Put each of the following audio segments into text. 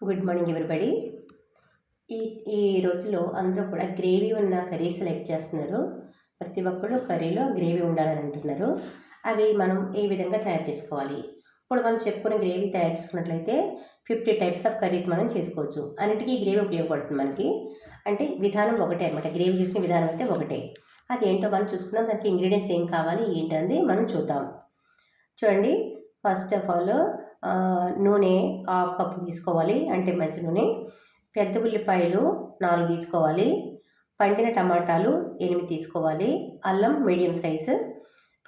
Good morning everybody. ఈ ఈ రోజుల్లో అందరూ కూడా గ్రేవీ ఉన్న కర్రీ సెలెక్ట్ చేస్తున్నారు. ప్రతి ఒక్కరు కర్రీలో గ్రేవీ ఉండాలని అంటున్నారు. అవి మనం ఏ విధంగా తయారు చేసుకోవాలి? ఇప్పుడు మనం చెప్పుకున్న గ్రేవీ తయారు చేసుకున్నట్లయితే ఫిఫ్టీ టైప్స్ ఆఫ్ కర్రీస్ మనం చేసుకోవచ్చు. అన్నిటికీ ఈ గ్రేవీ ఉపయోగపడుతుంది మనకి. అంటే విధానం ఒకటే అనమాట గ్రేవీ చేసిన విధానం అయితే ఒకటే. అదేంటో మనం చూసుకుందాం. దానికి ఇంగ్రీడియంట్స్ ఏం కావాలి ఏంటనేది మనం చూద్దాం. చూడండి. ఫస్ట్ ఆఫ్ ఆల్ నూనె హాఫ్ కప్పు తీసుకోవాలి అంటే మంచి నూనె. పెద్ద ఉల్లిపాయలు నాలుగు తీసుకోవాలి. పండిన టమాటాలు ఎనిమిది తీసుకోవాలి. అల్లం మీడియం సైజు.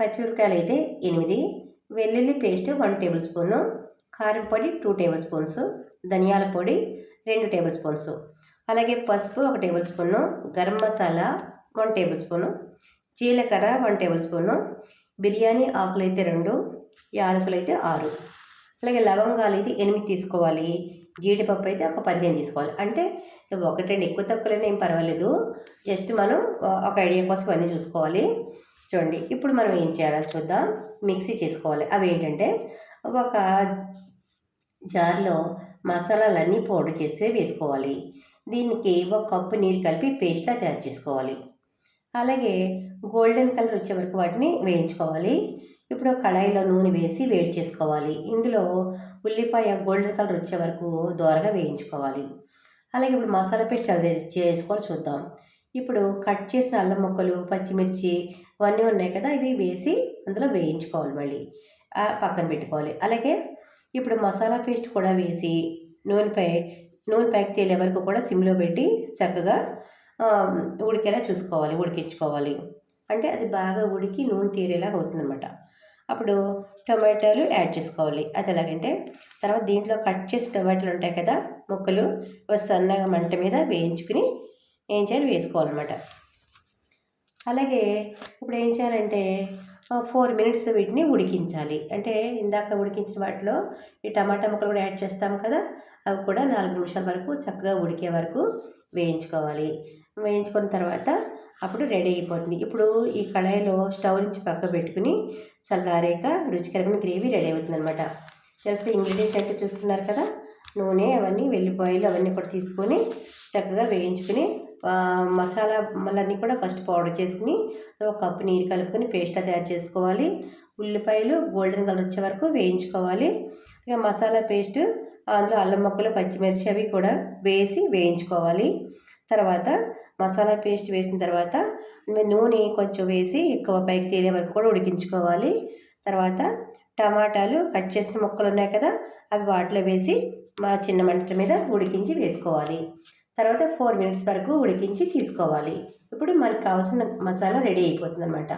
పచ్చిమిరపకాయలు అయితే ఎనిమిది. వెల్లుల్లి పేస్ట్ వన్ టేబుల్ స్పూను. కారం పొడి టూ టేబుల్ స్పూన్స్. ధనియాల పొడి రెండు టేబుల్ స్పూన్స్. అలాగే పసుపు ఒక tablespoon. Garam masala one tablespoon. జీలకర్ర వన్ టేబుల్ స్పూను. బిర్యానీ ఆకులు అయితే రెండు యాలకులు అయితే ఆరు. అలాగే లవంగాలు అయితే ఎనిమిది తీసుకోవాలి. జీడిపప్పు అయితే ఒక పదిహేను తీసుకోవాలి. అంటే ఒకటి రెండు ఎక్కువ తక్కువలైనా ఏం పర్వాలేదు. జస్ట్ మనం ఒక ఐడియా కోసం అన్నీ చూసుకోవాలి. చూడండి ఇప్పుడు మనం ఏం చేయాలో చూద్దాం. మిక్సీ చేసుకోవాలి. అవి ఏంటంటే ఒక జార్లో మసాలాలన్నీ పౌడర్ చేసి వేసుకోవాలి. దీనికి ఒక కప్పు నీరు కలిపి పేస్ట్లా తయారు చేసుకోవాలి. అలాగే గోల్డెన్ కలర్ వచ్చే వరకు వాటిని వేయించుకోవాలి. ఇప్పుడు కళాయిలో నూనె వేసి వేడి చేసుకోవాలి. ఇందులో ఉల్లిపాయ గోల్డెన్ కలర్ వచ్చే వరకు దోరగా వేయించుకోవాలి. అలాగే ఇప్పుడు మసాలా పేస్ట్ అది చేసుకోవాలి చూద్దాం. ఇప్పుడు కట్ చేసిన అల్లం ముక్కలు పచ్చిమిర్చి ఇవన్నీ ఉన్నాయి కదా ఇవి వేసి అందులో వేయించుకోవాలి మళ్ళీ. పక్కన పెట్టుకోవాలి. అలాగే ఇప్పుడు మసాలా పేస్ట్ కూడా వేసి నూనెపై నూనె పైకి తేలే వరకు కూడా సిమ్లో పెట్టి చక్కగా ఉడికేలా చూసుకోవాలి ఉడికించుకోవాలి. అంటే అది బాగా ఉడికి నూనె తీరేలాగా అవుతుందన్నమాట. అప్పుడు టొమాటోలు యాడ్ చేసుకోవాలి. అది ఎలాగంటే తర్వాత దీంట్లో కట్ చేసిన టొమాటోలు ఉంటాయి కదా ముక్కలు సన్నగా మంట మీద వేయించుకుని ఏం చేయాలి? వేసుకోవాలన్నమాట. అలాగే ఇప్పుడు ఏం చేయాలంటే ఫోర్ మినిట్స్ వీటిని ఉడికించాలి. అంటే ఇందాక ఉడికించిన వాటిలో ఈ టమాటా ముక్కలు కూడా యాడ్ చేస్తాం కదా అవి కూడా నాలుగు నిమిషాల వరకు చక్కగా ఉడికే వరకు వేయించుకోవాలి. వేయించుకున్న తర్వాత అప్పుడు రెడీ అయిపోతుంది. ఇప్పుడు ఈ కళాయిలో స్టవ్ నుంచి పక్క పెట్టుకుని చల్లారాక రుచికరమైన గ్రేవీ రెడీ అవుతుంది అనమాట తెలుసు ఇంగ్రీడియంట్స్ అయితే చూసుకున్నారు కదా? నూనె అవన్నీ వెల్లిపాయలు అవన్నీ కూడా తీసుకొని చక్కగా వేయించుకుని మసాలా మళ్ళీ కూడా ఫస్ట్ పౌడర్ చేసుకుని ఒక కప్పు నీరు కలుపుకొని పేస్ట్ తయారు చేసుకోవాలి. ఉల్లిపాయలు గోల్డెన్ కలర్ వచ్చే వరకు వేయించుకోవాలి. ఇక మసాలా పేస్ట్ అందులో అల్లం ముక్కలు పచ్చిమిర్చి అవి కూడా వేసి వేయించుకోవాలి. తర్వాత మసాలా పేస్ట్ వేసిన తర్వాత నూనె కొంచెం వేసి ఎక్కువ పైకి తేలే వరకు కూడా ఉడికించుకోవాలి. తర్వాత టమాటాలు కట్ చేసిన ముక్కలు ఉన్నాయి కదా అవి వాటిలో వేసి మా చిన్న మంట మీద ఉడికించి వేసుకోవాలి. తర్వాత ఫోర్ మినిట్స్ వరకు ఉడికించి తీసుకోవాలి. ఇప్పుడు మనకు కావాల్సిన మసాలా రెడీ అయిపోతుంది అనమాట